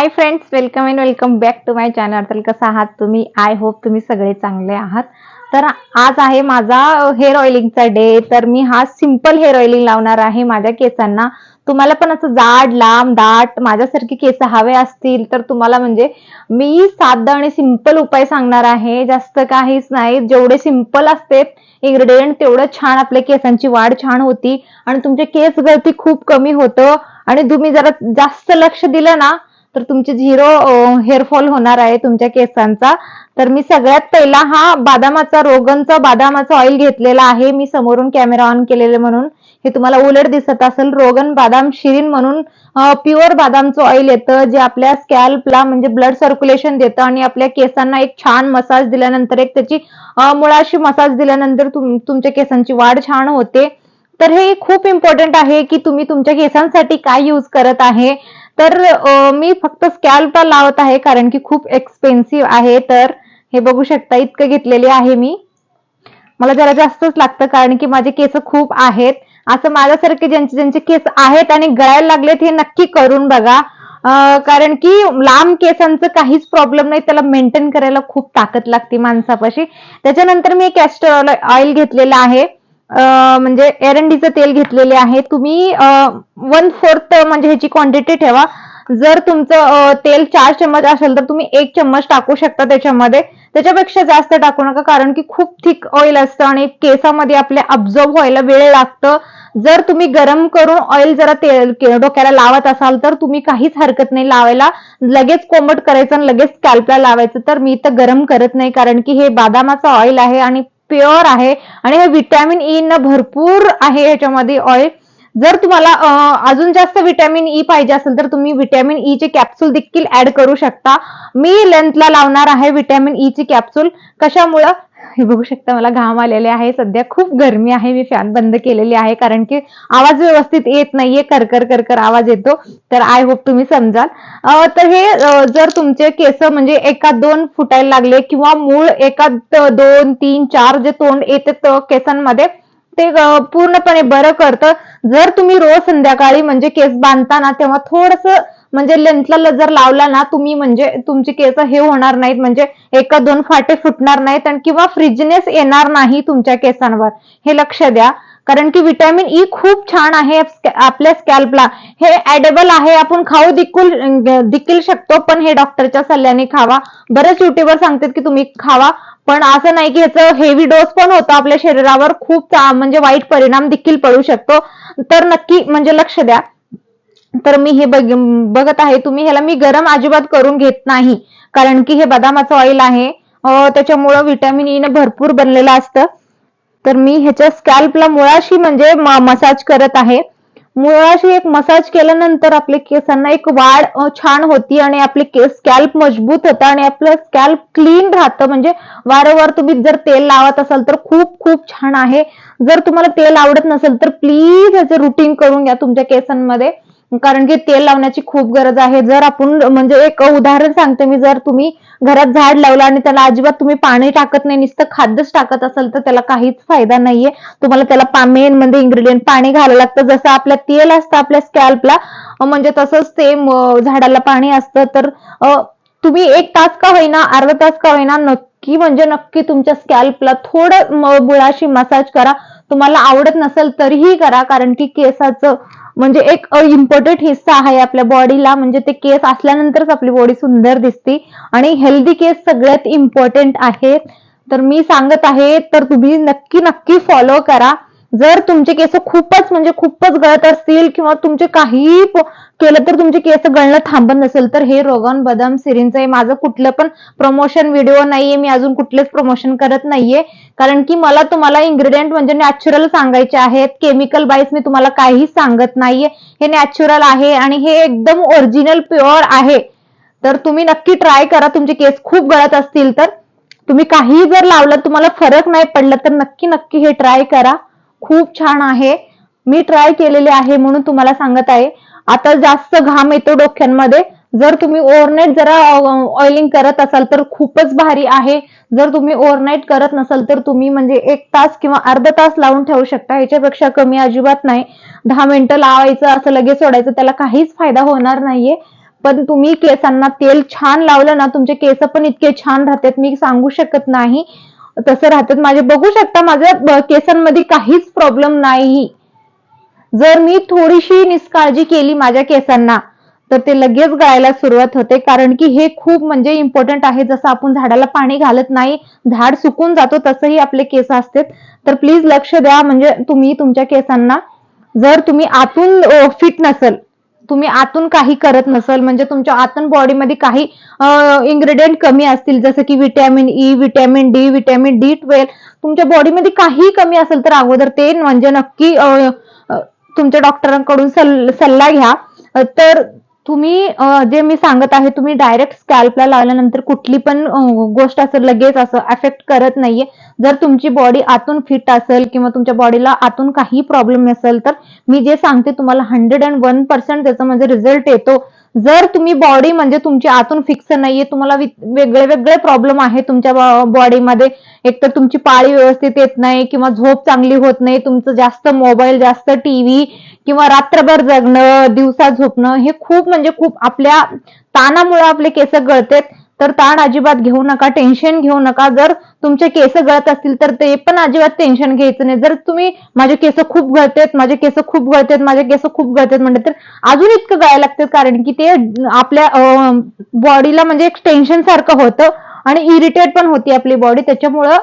Hi friends welcome and welcome back to my channel तर कसं आहात तुम्ही? आय होप तुम्ही सगळे चांगले आहात. तर आज आहे माझा हेअर ऑइलिंगचा डे तर मी हा सिंपल हेअर ऑइलिंग लावणार आहे माझ्या केसांना. तुम्हाला पण असं जाड लांब दाट माझ्यासारखे केस हवे असतील तर तुम्हाला म्हणजे मी साधा आणि सिंपल उपाय सांगणार आहे. जास्त काहीच नाही. जेवढे सिंपल असते इन्ग्रेडियंट तेवढं छान आपल्या केसांची वाढ छान होती. आणि तुमचे केस गळती खूप कमी होतं. आणि तुम्ही जरा जास्त लक्ष दिलं ना तर तुमचे झिरो हेअरफॉल होणार आहे तुमच्या केसांचा. तर मी सगळ्यात पहिला हा बदामाचा रोगनचा बदामाचा ऑइल घेतलेला आहे. मी समोरून कॅमेरा ऑन केलेले म्हणून. हे तुम्हाला उलट दिसत असेल. रोगन बादाम शिरीन म्हणून प्युअर बादामचं ऑइल येतं जे आपल्या स्कॅल्पला म्हणजे ब्लड सर्क्युलेशन देतं आणि आपल्या केसांना एक छान मसाज दिल्यानंतर एक त्याची मुळाशी मसाज दिल्यानंतर तुम तुमच्या केसांची वाढ छान होते. तर हे खूप इम्पॉर्टंट आहे की तुम्ही तुमच्या केसांसाठी काय यूज करत आहे. तर मी फक्त स्कॅल्पला लावत आहे कारण की खूप एक्सपेन्सिव्ह आहे. तर हे बघू शकता इतकं घेतलेले आहे मी. मला जरा जास्तच लागतं कारण की माझे केस खूप आहेत. असं माझ्यासारखे ज्यांचे ज्यांचे केस आहेत आणि गळायला लागलेत हे नक्की करून बघा. कारण की लांब केसांचं काहीच प्रॉब्लेम नाही त्याला मेंटेन करायला खूप ताकद लागते माणसापाशी. त्याच्यानंतर मी कॅस्टर ऑइल घेतलेलं आहे. म्हणजे एरंडीचं तेल घेतलेले आहे. तुम्ही वन फोर्थ म्हणजे ह्याची क्वांटिटी ठेवा. जर तुमचं तेल चार चम्मच असेल तर तुम्ही एक चम्मच टाकू शकता त्याच्यामध्ये. त्याच्यापेक्षा जास्त टाकू नका कारण की खूप थिक ऑइल असतं आणि केसामध्ये आपल्या अब्झॉर्ब व्हायला वेळ लागतं. जर तुम्ही गरम करून ऑइल जरा तेल के- डोक्याला लावत असाल तर तुम्ही काहीच हरकत नाही लावायला. लगेच कोमट करायचं आणि लगेच स्कॅल्पला लावायचं. तर मी तर गरम करत नाही कारण की हे बदामाचं ऑइल आहे आणि प्युअर आहे. आणि हे व्हिटॅमिन ई न भरपूर आहे याच्यामध्ये ऑइल जर तुम्हाला अजून जास्त व्हिटॅमिन ई पाहिजे असेल तर तुम्ही व्हिटॅमिन ई चे कॅप्सूल देखील ऍड करू शकता. मी लेंथला लावणार आहे व्हिटॅमिन ई ची कॅप्सूल कशामुळं? हे बघू शकता मला घाम आलेले आहे. सध्या खूप गरमी आहे. मी फॅन बंद केलेली आहे कारण की आवाज व्यवस्थित येत नाहीये. करकर करकर आवाज येतो. तर आय होप तुम्ही समजाल. तर हे जर तुमचे केस म्हणजे एका दोन फुटायला लागले किंवा मूळ एका दोन तीन चार जे तोंड येते केसांमध्ये ते पूर्णपणे बरं करतं. जर तुम्ही रोज संध्याकाळी म्हणजे केस बांधताना तेव्हा थोडस म्हणजे लेंथला जर लावला ना तुम्ही म्हणजे तुमचे केस हे होणार नाहीत. म्हणजे एका दोन फाटे फुटणार नाहीत आणि किंवा फ्रिजनेस येणार नाही तुमच्या केसांवर. हे लक्ष द्या. कारण की विटॅमिन ई e खूप छान आहे आपल्या स्कॅल्पला हे ऍडेबल आहे आपण खाऊ देखील देखील शकतो पण हे डॉक्टरच्या सल्ल्याने खावा. बरेच युट्यूबर सांगतात की तुम्ही खावा पण असं नाही की ह्याचं हेवी डोस पण होतो. आपल्या शरीरावर खूप म्हणजे वाईट परिणाम देखील पडू शकतो. तर नक्की म्हणजे लक्ष द्या. तर मी हे बघ बघत आहे तुम्ही ह्याला मी गरम अजिबात करून घेत नाही. कारण की हे बदामाचं ऑइल आहे. त्याच्यामुळं विटॅमिन ई e न भरपूर बनलेलं असतं. तर मी ह्याच्या स्कॅल्पला मुळाशी म्हणजे मसाज करत आहे. मुळाशी एक मसाज केल्यानंतर आपल्या केसांना एक वाढ छान होती आणि आपले केस स्कॅल्प मजबूत होतं आणि आपलं स्कॅल्प क्लीन राहतं. म्हणजे वारंवार तुम्ही जर तेल लावत असाल तर खूप खूप छान आहे. जर तुम्हाला तेल आवडत नसेल तर प्लीज ह्याचं रुटीन करून घ्या तुमच्या केसांमध्ये. कारण की तेल लावण्याची खूप गरज आहे. जर आपण म्हणजे एक उदाहरण सांगते मी जर तुम्ही घरात झाड लावलं आणि त्याला अजिबात तुम्ही पाणी टाकत नाही नुसतं खाद्यच टाकत असाल तर त्याला काहीच फायदा नाहीये. तुम्हाला त्याला मेन म्हणजे इंग्रेडियंट पाणी घालावं लागतं. जसं आपल्या तेल असतं आपल्या स्कॅल्पला म्हणजे तसंच सेम झाडाला पाणी असतं. तर तुम्ही एक तास का होईना अर्धा तास का होईना नक्की म्हणजे नक्की तुमच्या स्कॅल्पला थोडं बुळाशी मसाज करा. तुम्हाला आवडत नसेल तरीही करा कारण की केसाचं म्हणजे एक इम्पॉर्टंट हिस्सा आहे आपल्या बॉडीला म्हणजे ते केस असल्यानंतरच आपली बॉडी सुंदर दिसते. आणि हेल्दी केस सगळ्यात इम्पॉर्टंट आहेत तर मी सांगत आहे तर तुम्ही नक्की नक्की फॉलो करा. जर तुमचे केस खूपच म्हणजे खूपच गळत असतील किंवा तुमचे काही केलं तर तुमचे केस गळणं थांबत नसेल तर हे रोगन बदाम सिरींचं हे माझं कुठलं पण प्रमोशन व्हिडिओ नाहीये. मी अजून कुठलेच प्रमोशन करत नाहीये. कारण की मला तुम्हाला इन्ग्रेडियंट म्हणजे नॅचरल सांगायचे आहेत. केमिकल बाईस मी तुम्हाला काहीही सांगत नाहीये. हे नॅचरल आहे आणि हे एकदम ओरिजिनल प्युअर आहे. तर तुम्ही नक्की ट्राय करा. तुमचे केस खूप गळत असतील तर. तुम्ही काही जर लावलं तुम्हाला फरक नाही पडला तर नक्की नक्की हे ट्राय करा. खूप छान आहे. मी ट्राय केलेले आहे म्हणून तुम्हाला सांगत आहे. आता जास्त घाम येतो डोक्यांमध्ये. जर तुम्ही ओव्हरनाईट जरा ऑइलिंग करत असाल तर खूपच भारी आहे. जर तुम्ही ओव्हरनाईट करत नसाल तर तुम्ही म्हणजे एक तास किंवा अर्धा तास लावून ठेवू शकता. ह्याच्यापेक्षा कमी अजिबात नाही. दहा मिनिटं लावायचं असं लगेच सोडायचं त्याला काहीच फायदा होणार नाहीये. पण तुम्ही केसांना तेल छान लावलं ना तुमचे केस पण इतके छान राहतात मी सांगू शकत नाही. तसं राहतात. माझे बघू शकता माझ्या केसांमध्ये काहीच प्रॉब्लेम नाही. जर मी थोडीशी निष्काळजी केली माझ्या केसांना तर ते लगेच गळायला सुरुवात होते. कारण की हे खूप म्हणजे इम्पॉर्टंट आहे. जसं आपण झाडाला पाणी घालत नाही झाड सुकून जातो तसंही आपले केस असतात. तर प्लीज लक्ष द्या. म्हणजे तुम्ही तुमच्या केसांना जर तुम्ही आतून फिट नसेल तुम्ही आतून काही करत नसाल म्हणजे तुमच्या आतून बॉडीमध्ये काही इन्ग्रेडियंट कमी असतील जसं की vitamin E vitamin D vitamin D twelve तुमच्या बॉडीमध्ये काही कमी असेल तर अगोदर ते म्हणजे नक्की तुमच्या डॉक्टरांकडून सल्ला घ्या. तर तुम्ही जे मी सांगत आहे तुम्ही डायरेक्ट स्कॅल्पला लावल्यानंतर कुठली पण गोष्ट असं लगेच असं अफेक्ट करत नाहीये. जर तुमची बॉडी आतून फिट असेल किंवा तुमच्या बॉडीला आतून काही प्रॉब्लेम नसेल तर मी जे सांगते तुम्हाला हंड्रेड अँड वन पर्सेंट त्याचा म्हणजे रिझल्ट येतो. जर तुम्ही बॉडी म्हणजे तुमची आतून फिक्स नाहीये तुम्हाला वेगळे वेगळे प्रॉब्लेम आहे तुमच्या बॉडीमध्ये एक तर तुमची पाळी व्यवस्थित येत नाही किंवा झोप चांगली होत नाही तुमचं जास्त मोबाईल जास्त टीव्ही किंवा रात्रभर जगणं दिवसा झोपणं हे खूप म्हणजे खूप आपल्या ताणामुळे आपले केस गळतेत. तर ताण अजिबात घेऊ नका टेन्शन घेऊ नका. जर तुमचे केस गळत असतील तर ते पण अजिबात टेन्शन घ्यायचं नाही. जर तुम्ही माझे केस खूप गळतेत माझे केस खूप गळतेत माझे केस खूप गळतेत म्हणते तर अजून इतकं गळायला लागतात कारण की ते आपल्या बॉडीला म्हणजे एक टेन्शन सारखं होतं आणि इरिटेट पण होती आपली बॉडी त्याच्यामुळं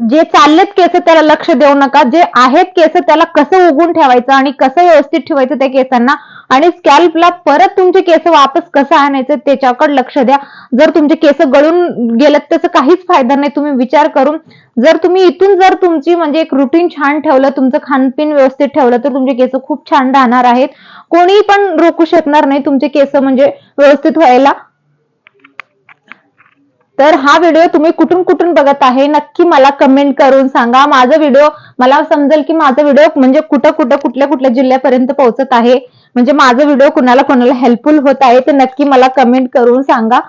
जे चाललेत केस त्याला लक्ष देऊ नका. जे आहेत केस त्याला कसं उगून ठेवायचं आणि कसं व्यवस्थित ठेवायचं त्या केसांना आणि स्कॅल्पला परत तुमचे केस वापस कसं आणायचं त्याच्याकडे लक्ष द्या. जर तुमचे केस गळून गेलेत त्याचा काहीच फायदा नाही. तुम्ही विचार करून जर तुम्ही इथून जर तुमची म्हणजे एक रुटीन छान ठेवलं तुमचं खानपीन व्यवस्थित ठेवलं तर तुमचे केस खूप छान राहणार आहेत. कोणी पण रोखू शकणार नाही तुमचे केस म्हणजे व्यवस्थित व्हायला. तर हा व्हिडिओ तुम्ही कुठून कुठून बघत आहे? नक्की मला कमेंट करून सांगा. माझा व्हिडिओ मला समजेल की माझा व्हिडिओ म्हणजे कुठं कुठं कुठल्या कुठल्या जिल्ह्यापर्यंत पोहोचत आहे? म्हणजे माझा व्हिडिओ कुणाला कोणाला हेल्पफुल होत आहे? ते नक्की मला कमेंट करून सांगा.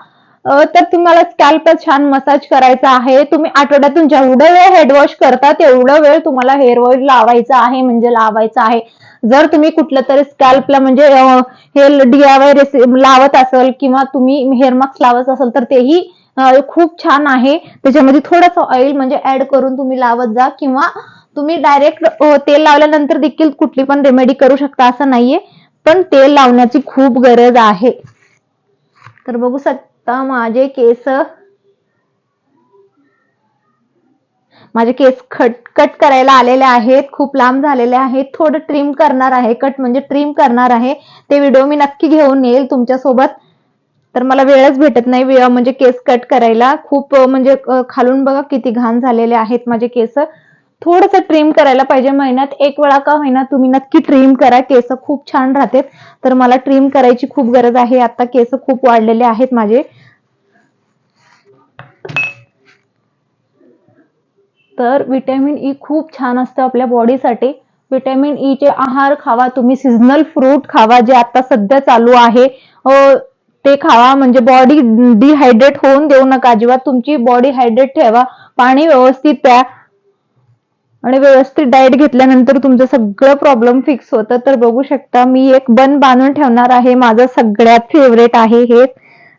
तर तुम्हाला स्कॅल्प छान मसाज करायचा आहे. तुम्ही आठवड्यातून जेवढं वेळ हेडवॉश करता तेवढं वेळ तुम्हाला हेअर ऑइल लावायचं आहे. म्हणजे लावायचं आहे. जर तुम्ही कुठलं तरी स्कॅल्पला म्हणजे हे डीआयवाय लावत असेल किंवा तुम्ही हेअर मास्क लावत असाल तर तेही खूप छान आहे. त्याच्यामध्ये थोडंसं ऑइल म्हणजे ऍड करून तुम्ही लावत जा किंवा तुम्ही डायरेक्ट तेल लावल्यानंतर देखील कुठली पण रेमेडी करू शकता असं नाहीये. पण तेल लावण्याची खूप गरज आहे. तर बघू शकता माझे केस. माझे केस खट कट करायला आलेले आहेत. खूप लांब झालेले आहेत. थोडं ट्रिम करणार आहे. कट म्हणजे ट्रिम करणार आहे. ते व्हिडिओ मी नक्की घेऊन येईल तुमच्यासोबत तर मला वेळच भेटत नाही वेळ म्हणजे केस कट करायला. खूप म्हणजे खालून बघा किती घाण झालेले आहेत माझे केस. थोडस ट्रिम करायला पाहिजे महिन्यात. एक वेळा का होईना तुम्ही नक्की ट्रिम करा. केस खूप छान राहतात. तर मला ट्रिम करायची खूप गरज आहे. आता केस खूप वाढलेले आहेत माझे. तर विटॅमिन ई e खूप छान असतं आपल्या बॉडीसाठी विटॅमिन ई चे आहार खावा. तुम्ही सिजनल फ्रूट खावा जे आता सध्या चालू आहे. ते खावा म्हणजे बॉडी डिहायड्रेट होऊन देऊ नका अजिबात. तुमची बॉडी हायड्रेट ठेवा पाणी व्यवस्थित प्या. आणि व्यवस्थित डाएट घेतल्यानंतर तुमचं सगळं प्रॉब्लेम फिक्स होतं. तर बघू शकता मी एक बन बांधून ठेवणार आहे. माझं सगळ्यात फेवरेट आहे हे.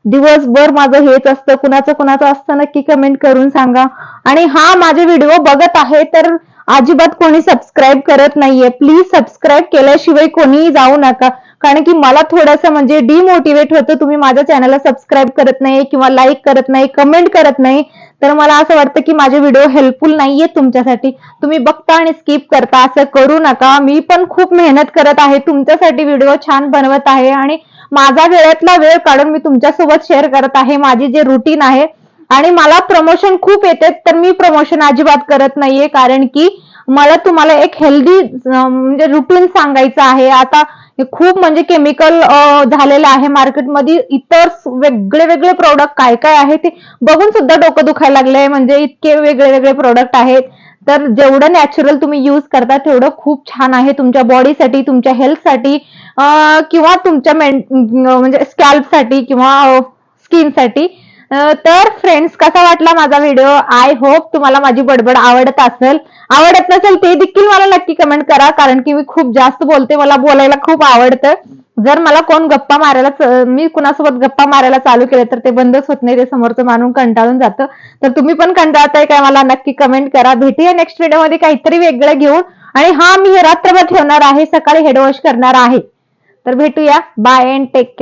दिवसभर माझं हेच असतं. कुणाचं कुणाचं असतं नक्की कमेंट करून सांगा. आणि हा माझे व्हिडिओ बघत आहे तर अजिबात कोणी सबस्क्राईब करत नाहीये. प्लीज सबस्क्राईब केल्याशिवाय कोणीही जाऊ नका. कारण की मला थोडंसं म्हणजे डिमोटिवेट होतं. तुम्ही माझ्या चॅनलला सबस्क्राईब करत नाही किंवा लाईक करत नाही कमेंट करत नाही तर मला असं वाटतं की माझे व्हिडिओ हेल्पफुल नाहीये तुमच्यासाठी. तुम्ही बघता आणि स्किप करता असं करू नका. मी पण खूप मेहनत करत आहे. तुमच्यासाठी व्हिडिओ छान बनवत आहे आणि माझा वेळेतला वेळ काढून मी तुमच्यासोबत शेअर करत आहे. माझी जे रुटीन आहे आणि मला प्रमोशन खूप येते तर मी प्रमोशन अजिबात करत नाहीये. कारण की मला तुम्हाला एक हेल्दी म्हणजे रुटीन सांगायचं आहे. आता खूप म्हणजे केमिकल झालेलं आहे मार्केटमध्ये. इतर वेगळे वेगळे प्रोडक्ट काय काय आहे ते बघून सुद्धा डोकं दुखायला लागलंय. म्हणजे इतके वेगळे वेगळे प्रोडक्ट आहेत. तर जेवढं नॅचरल तुम्ही यूज करता तेवढं खूप छान आहे तुमच्या बॉडीसाठी तुमच्या हेल्थसाठी किंवा तुमच्या मेन म्हणजे स्कॅल्पसाठी किंवा स्किनसाठी तर फ्रेंड्स कसा वाटला माझा व्हिडिओ आय होप तुम्हाला माझी बडबड आवडत असेल. आवडत नसेल ते देखील मला नक्की कमेंट करा कारण की मी खूप जास्त बोलते मला बोलायला खूप आवडतं. जर मला कोण गप्पा मारायला मी कुणासोबत गप्पा मारायला चालू केले तर ते बंदच होत नाही ते समोरचं मानून कंटाळून जातं. तर तुम्ही पण कंटाळताय काय मला नक्की कमेंट करा. भेटूया नेक्स्ट व्हिडिओमध्ये काहीतरी वेगळं घेऊन. आणि हा मी रात्रभर ठेवणार आहे सकाळी हेडवॉश करणार आहे. तर भेटूया. Bye and take care